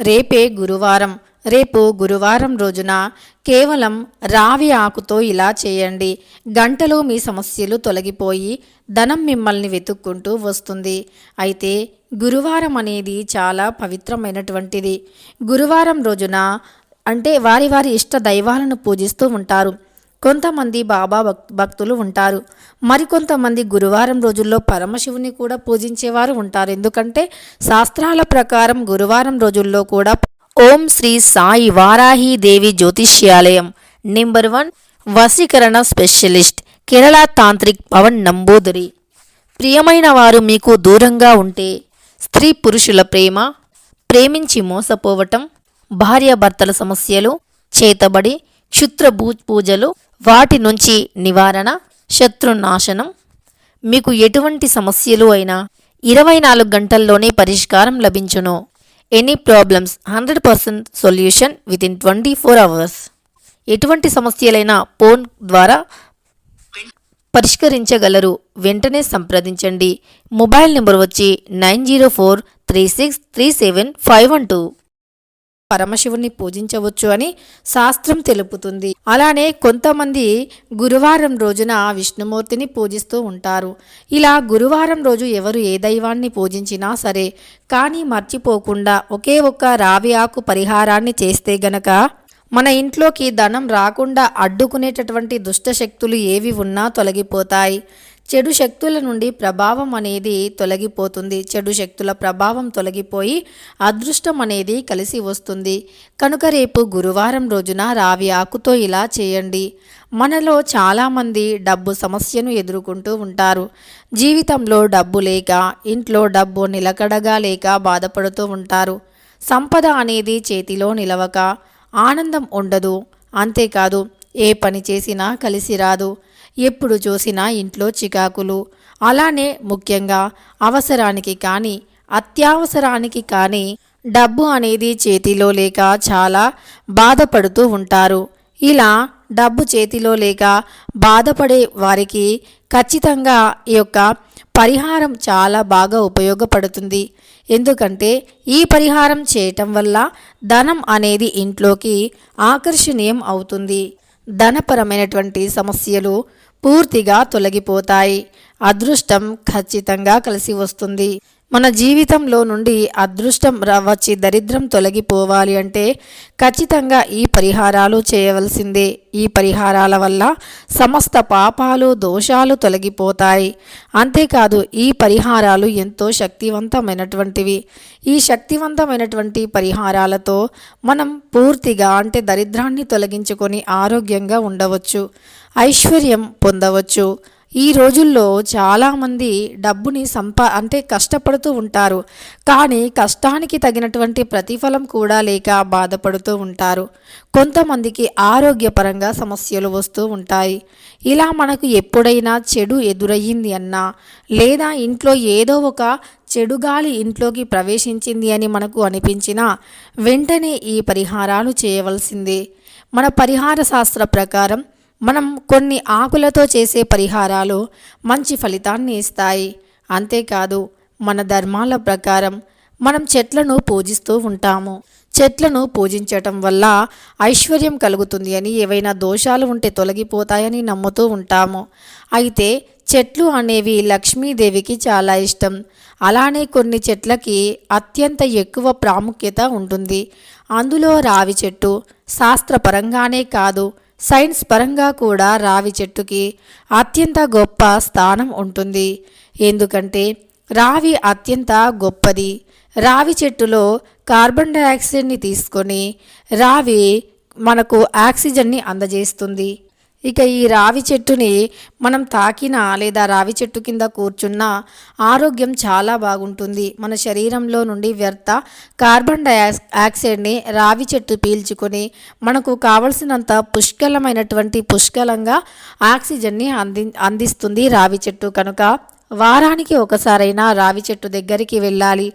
రేపే గురువారం. రేపు గురువారం రోజున కేవలం రావి ఆకుతో ఇలా చేయండి. గంటలో మీ సమస్యలు తొలగిపోయి ధనం మిమ్మల్ని వెతుక్కుంటూ వస్తుంది. అయితే గురువారం అనేది చాలా పవిత్రమైనటువంటిది. గురువారం రోజున అంటే వారి వారి ఇష్ట దైవాలను పూజిస్తూ ఉంటారు. కొంతమంది బాబా భక్- భక్తులు ఉంటారు. మరికొంతమంది గురువారం రోజుల్లో పరమశివుని కూడా పూజించేవారు ఉంటారు. ఎందుకంటే శాస్త్రాల ప్రకారం గురువారం రోజుల్లో కూడా ఓం శ్రీ సాయి వారాహి దేవి జ్యోతిష్యాలయం నెంబర్ వన్ వశీకరణ స్పెషలిస్ట్ కేరళ తాంత్రిక్ పవన్ నంబూదరి. ప్రియమైన వారు మీకు దూరంగా ఉంటే స్త్రీ పురుషుల ప్రేమ ప్రేమించి మోసపోవటం భార్యాభర్తల సమస్యలు చేతబడి క్షుద్ర భూ పూజలు వాటి నుంచి నివారణ శత్రునాశనం మీకు ఎటువంటి సమస్యలు అయినా ఇరవై నాలుగు గంటల్లోనే పరిష్కారం లభించును. Any problems hundred percent solution within twenty four hours ఎటువంటి సమస్యలైనా ఫోన్ ద్వారా పరిష్కరించగలరు. వెంటనే సంప్రదించండి. మొబైల్ నెంబర్ వచ్చి nine zero four three six three seven five one two. పరమశివుని పూజించవచ్చు అని శాస్త్రం తెలుపుతుంది. అలానే కొంతమంది గురువారం రోజున విష్ణుమూర్తిని పూజిస్తూ ఉంటారు. ఇలా గురువారం రోజు ఎవరు ఏ దైవాన్ని పూజించినా సరే కానీ మర్చిపోకుండా ఒకే ఒక్క రావి ఆకు పరిహారాన్ని చేస్తే గనక మన ఇంట్లోకి ధనం రాకుండా అడ్డుకునేటటువంటి దుష్ట శక్తులు ఏవి ఉన్నా తొలగిపోతాయి. చెడు శక్తుల నుండి ప్రభావం అనేది తొలగిపోతుంది. చెడు శక్తుల ప్రభావం తొలగిపోయి అదృష్టం అనేది కలిసి వస్తుంది. కనుక రేపు గురువారం రోజున రావి ఆకుతో ఇలా చేయండి. మనలో చాలామంది డబ్బు సమస్యను ఎదుర్కొంటూ ఉంటారు. జీవితంలో డబ్బు లేక ఇంట్లో డబ్బు నిలకడగా లేక బాధపడుతూ ఉంటారు. సంపద అనేది చేతిలో నిలవక ఆనందం ఉండదు. అంతేకాదు ఏ పని చేసినా కలిసి రాదు. ఎప్పుడు చూసినా ఇంట్లో చికాకులు. అలానే ముఖ్యంగా అవసరానికి కానీ అత్యవసరానికి కానీ డబ్బు అనేది చేతిలో లేక చాలా బాధపడుతూ ఉంటారు. ఇలా డబ్బు చేతిలో లేక బాధపడే వారికి ఖచ్చితంగా ఈ యొక్క పరిహారం చాలా బాగా ఉపయోగపడుతుంది. ఎందుకంటే ఈ పరిహారం చేయటం వల్ల ధనం అనేది ఇంట్లోకి ఆకర్షణీయం అవుతుంది. ధనపరమైనటువంటి సమస్యలు పూర్తిగా తొలగిపోతాయి. అదృష్టం ఖచ్చితంగా కలిసి వస్తుంది. మన జీవితంలో నుండి అదృష్టం వచ్చి దరిద్రం తొలగిపోవాలి అంటే ఖచ్చితంగా ఈ పరిహారాలు చేయవలసిందే. ఈ పరిహారాల వల్ల సమస్త పాపాలు దోషాలు తొలగిపోతాయి. అంతేకాదు ఈ పరిహారాలు ఎంతో శక్తివంతమైనటువంటివి. ఈ శక్తివంతమైనటువంటి పరిహారాలతో మనం పూర్తిగా అంటే దరిద్రాన్ని తొలగించుకొని ఆరోగ్యంగా ఉండవచ్చు. ఐశ్వర్యం పొందవచ్చు. ఈ రోజుల్లో చాలామంది డబ్బుని సంపా అంటే కష్టపడుతూ ఉంటారు. కానీ కష్టానికి తగినటువంటి ప్రతిఫలం కూడా లేక బాధపడుతూ ఉంటారు. కొంతమందికి ఆరోగ్యపరంగా సమస్యలు వస్తూ ఉంటాయి. ఇలా మనకు ఎప్పుడైనా చెడు ఎదురయ్యింది అన్నా లేదా ఇంట్లో ఏదో ఒక చెడు గాలి ఇంట్లోకి ప్రవేశించింది అని మనకు అనిపించినా వెంటనే ఈ పరిహారాలు చేయవలసిందే. మన పరిహార శాస్త్ర ప్రకారం మనం కొన్ని ఆకులతో చేసే పరిహారాలు మంచి ఫలితాన్ని ఇస్తాయి. అంతేకాదు మన ధర్మాల ప్రకారం మనం చెట్లను పూజిస్తూ ఉంటాము. చెట్లను పూజించటం వల్ల ఐశ్వర్యం కలుగుతుంది అని ఏవైనా దోషాలు ఉంటే తొలగిపోతాయని నమ్ముతూ ఉంటాము. అయితే చెట్లు అనేవి లక్ష్మీదేవికి చాలా ఇష్టం. అలానే కొన్ని చెట్లకి అత్యంత ఎక్కువ ప్రాముఖ్యత ఉంటుంది. అందులో రావి చెట్టు శాస్త్రపరంగానే కాదు సైన్స్ పరంగా కూడా రావి చెట్టుకి అత్యంత గొప్ప స్థానం ఉంటుంది. ఎందుకంటే రావి అత్యంత గొప్పది. రావి చెట్టులో కార్బన్ డైఆక్సైడ్ని తీసుకొని రావి మనకు ఆక్సిజన్ని అందజేస్తుంది. ఇక ఈ రావి చెట్టుని మనం తాకినా లేదా రావి చెట్టు కింద కూర్చున్నా ఆరోగ్యం చాలా బాగుంటుంది. మన శరీరంలో నుండి వ్యర్థ కార్బన్ డైఆక్సైడ్ని రావి చెట్టు పీల్చుకొని మనకు కావలసినంత పుష్కలమైనటువంటి పుష్కలంగా ఆక్సిజన్ని అంది అందిస్తుంది రావి చెట్టు. కనుక వారానికి ఒకసారైనా రావి చెట్టు దగ్గరికి వెళ్ళాలి.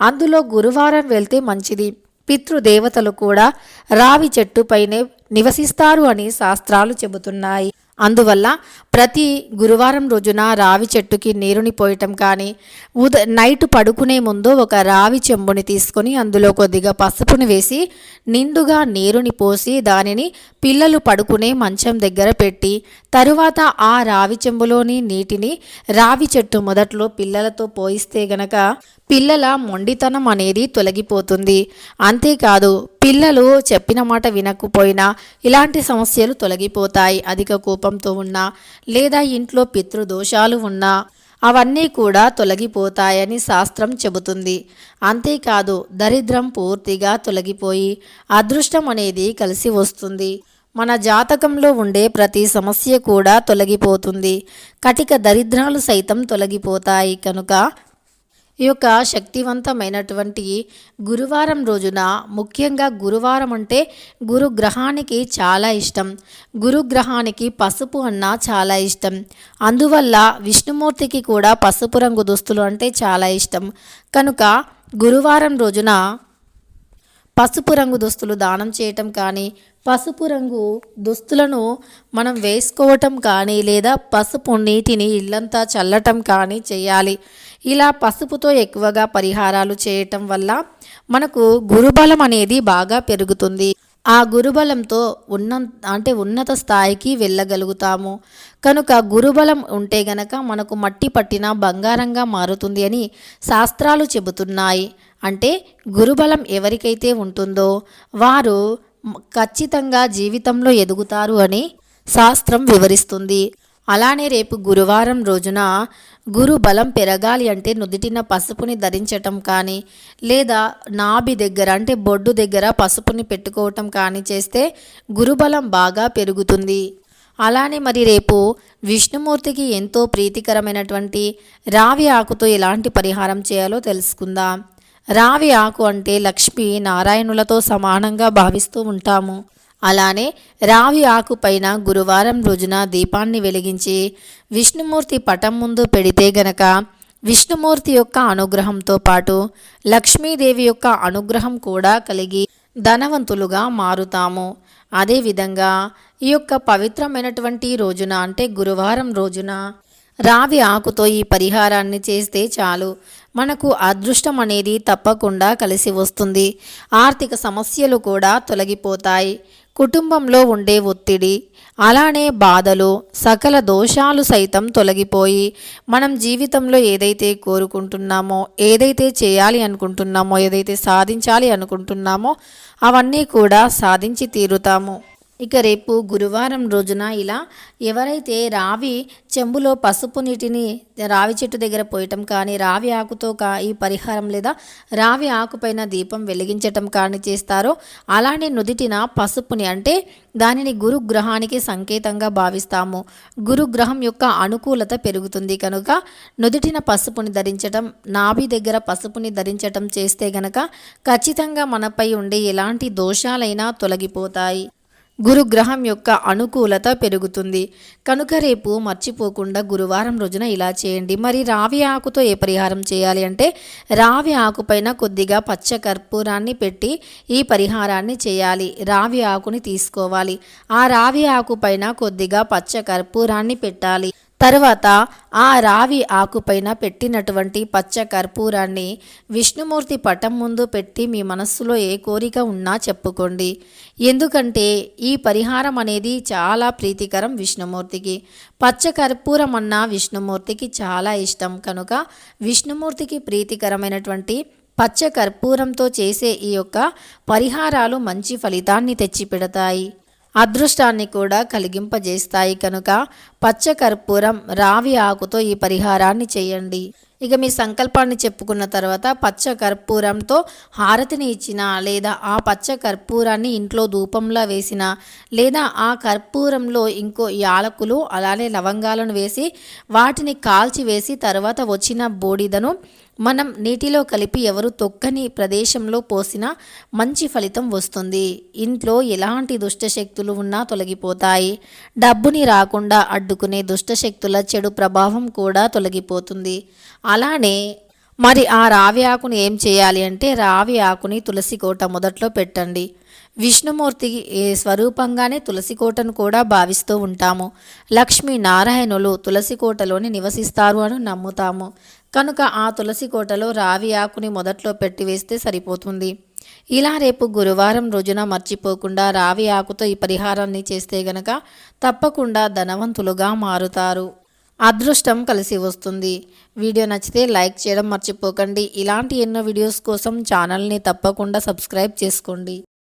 అందులో గురువారం వెళ్తే మంచిది. పితృదేవతలు కూడా రావి చెట్టుపైనే నివసిస్తారు అని శాస్త్రాలు చెబుతున్నాయి. అందువల్ల ప్రతి గురువారం రోజున రావి చెట్టుకి నీరుని పోయటం కానీ ఉద నైట్ పడుకునే ముందు ఒక రావి చెంబుని తీసుకొని అందులో కొద్దిగా పసుపుని వేసి నిండుగా నీరుని పోసి దానిని పిల్లలు పడుకునే మంచం దగ్గర పెట్టి తరువాత ఆ రావి చెంబులోని నీటిని రావి చెట్టు మొదట్లో పిల్లలతో పోయిస్తే గనక పిల్లల మొండితనం అనేది తొలగిపోతుంది. అంతేకాదు పిల్లలు చెప్పిన మాట వినకపోయినా ఇలాంటి సమస్యలు తొలగిపోతాయి. అధిక కోపంతో ఉన్నా లేదా ఇంట్లో పితృదోషాలు ఉన్నా అవన్నీ కూడా తొలగిపోతాయని శాస్త్రం చెబుతుంది. అంతేకాదు దరిద్రం పూర్తిగా తొలగిపోయి అదృష్టం అనేది కలిసి వస్తుంది. మన జాతకంలో ఉండే ప్రతి సమస్య కూడా తొలగిపోతుంది. కటిక దరిద్రాలు సైతం తొలగిపోతాయి కనుక ఈ యొక్క శక్తివంతమైనటువంటి గురువారం రోజున ముఖ్యంగా గురువారం అంటే గురుగ్రహానికి చాలా ఇష్టం. గురుగ్రహానికి పసుపు అన్న చాలా ఇష్టం. అందువల్ల విష్ణుమూర్తికి కూడా పసుపు రంగు దుస్తులు అంటే చాలా ఇష్టం. కనుక గురువారం రోజున పసుపు రంగు దుస్తులు దానం చేయటం కానీ పసుపు రంగు దుస్తులను మనం వేసుకోవటం కానీ లేదా పసుపు నీటిని ఇల్లంతా చల్లటం కానీ చేయాలి. ఇలా పసుపుతో ఎక్కువగా పరిహారాలు చేయటం వల్ల మనకు గురుబలం అనేది బాగా పెరుగుతుంది. ఆ గురుబలంతో ఉన్న అంటే ఉన్నత స్థాయికి వెళ్ళగలుగుతాము. కనుక గురుబలం ఉంటే గనక మనకు మట్టి పట్టిన బంగారంగా మారుతుంది అని శాస్త్రాలు చెబుతున్నాయి. అంటే గురుబలం ఎవరికైతే ఉంటుందో వారు ఖచ్చితంగా జీవితంలో ఎదుగుతారు అని శాస్త్రం వివరిస్తుంది. అలానే రేపు గురువారం రోజున గురు బలం పెరగాలి అంటే నుదుటిన పసుపుని ధరించటం కానీ లేదా నాభి దగ్గర అంటే బొడ్డు దగ్గర పసుపుని పెట్టుకోవటం కానీ చేస్తే గురుబలం బాగా పెరుగుతుంది. అలానే మరి రేపు విష్ణుమూర్తికి ఎంతో ప్రీతికరమైనటువంటి రావి ఆకుతో ఎలాంటి పరిహారం చేయాలో తెలుసుకుందాం. రావి ఆకు అంటే లక్ష్మి నారాయణులతో సమానంగా భావిస్తూ ఉంటాము. అలానే రావి ఆకు పైన గురువారం రోజున దీపాన్ని వెలిగించి విష్ణుమూర్తి పటం ముందు పెడితే గనక విష్ణుమూర్తి యొక్క అనుగ్రహంతో పాటు లక్ష్మీదేవి యొక్క అనుగ్రహం కూడా కలిగి ధనవంతులుగా మారుతాము. అదేవిధంగా ఈ యొక్క పవిత్రమైనటువంటి రోజున అంటే గురువారం రోజున రావి ఆకుతో ఈ పరిహారాన్ని చేస్తే చాలు. మనకు అదృష్టం అనేది తప్పకుండా కలిసి వస్తుంది. ఆర్థిక సమస్యలు కూడా తొలగిపోతాయి. కుటుంబంలో ఉండే ఒత్తిడి అలానే బాధలు సకల దోషాలు సైతం తొలగిపోయి మనం జీవితంలో ఏదైతే కోరుకుంటున్నామో ఏదైతే చేయాలి అనుకుంటున్నామో ఏదైతే సాధించాలి అనుకుంటున్నామో అవన్నీ కూడా సాధించి తీరుతాము. ఇక రేపు గురువారం రోజున ఇలా ఎవరైతే రావి చెంబులో పసుపు నీటిని రావి చెట్టు దగ్గర పోయటం కానీ రావి ఆకుతో కా ఈ పరిహారం లేదా రావి ఆకుపైన దీపం వెలిగించటం కానీ చేస్తారో అలానే నుదిటిన పసుపుని అంటే దానిని గురుగ్రహానికి సంకేతంగా భావిస్తాము. గురుగ్రహం యొక్క అనుకూలత పెరుగుతుంది కనుక నుదిటిన పసుపుని ధరించటం నాభి దగ్గర పసుపుని ధరించటం చేస్తే గనక ఖచ్చితంగా మనపై ఉండే ఎలాంటి దోషాలైనా తొలగిపోతాయి. గురుగ్రహం యొక్క అనుకూలత పెరుగుతుంది. కనుక రేపు మర్చిపోకుండా గురువారం రోజున ఇలా చేయండి. మరి రావి ఆకుతో ఏ పరిహారం చేయాలి అంటే రావి ఆకుపైన కొద్దిగా పచ్చ కర్పూరాన్ని పెట్టి ఈ పరిహారాన్ని చేయాలి. రావి ఆకుని తీసుకోవాలి. ఆ రావి ఆకుపైన కొద్దిగా పచ్చ కర్పూరాన్ని పెట్టాలి. తర్వాత ఆ రావి ఆకుపైన పెట్టినటువంటి పచ్చ కర్పూరాన్ని విష్ణుమూర్తి పటం ముందు పెట్టి మీ మనస్సులో ఏ కోరిక ఉన్నా చెప్పుకోండి. ఎందుకంటే ఈ పరిహారం అనేది చాలా ప్రీతికరం విష్ణుమూర్తికి. పచ్చ కర్పూరం అన్న విష్ణుమూర్తికి చాలా ఇష్టం. కనుక విష్ణుమూర్తికి ప్రీతికరమైనటువంటి పచ్చ కర్పూరంతో చేసే ఈ యొక్క పరిహారాలు మంచి ఫలితాన్ని తెచ్చిపెడతాయి. అదృష్టాన్ని కూడా కలిగింపజేస్తాయి కనుక పచ్చ కర్పూరం రావి ఆకుతో ఈ పరిహారాన్ని చేయండి. ఇక మీ సంకల్పాన్ని చెప్పుకున్న తర్వాత పచ్చ కర్పూరంతో హారతిని ఇచ్చిన లేదా ఆ పచ్చ కర్పూరాన్ని ఇంట్లో ధూపంలా వేసిన లేదా ఆ కర్పూరంలో ఇంకో యాలకులు అలానే లవంగాలను వేసి వాటిని కాల్చి వేసి తర్వాత వచ్చిన బూడిదను మనం నీటిలో కలిపి ఎవరు తొక్కని ప్రదేశంలో పోసినా మంచి ఫలితం వస్తుంది. ఇంట్లో ఎలాంటి దుష్టశక్తులు ఉన్నా తొలగిపోతాయి. డబ్బుని రాకుండా అడ్డుకునే దుష్టశక్తుల చెడు ప్రభావం కూడా తొలగిపోతుంది. అలానే మరి ఆ రావి ఆకుని ఏం చేయాలి అంటే రావి ఆకుని తులసి కోట మొదట్లో పెట్టండి. విష్ణుమూర్తి ఏ స్వరూపంగానే తులసి కోటను కూడా భావిస్తూ ఉంటాము. లక్ష్మీ నారాయణులు తులసి కోటలోని నివసిస్తారు అని నమ్ముతాము. కనుక ఆ తులసి కోటలో రావి ఆకుని మొదట్లో పెట్టి వేస్తే సరిపోతుంది. ఇలా రేపు గురువారం రోజున మర్చిపోకుండా రావి ఆకుతో ఈ పరిహారాన్ని చేస్తే గనక తప్పకుండా ధనవంతులుగా మారుతారు. అదృష్టం కలిసి వస్తుంది. వీడియో నచ్చితే లైక్ చేయడం మర్చిపోకండి. ఇలాంటి ఎన్నో వీడియోస్ కోసం ఛానల్ని తప్పకుండా సబ్స్క్రైబ్ చేసుకోండి.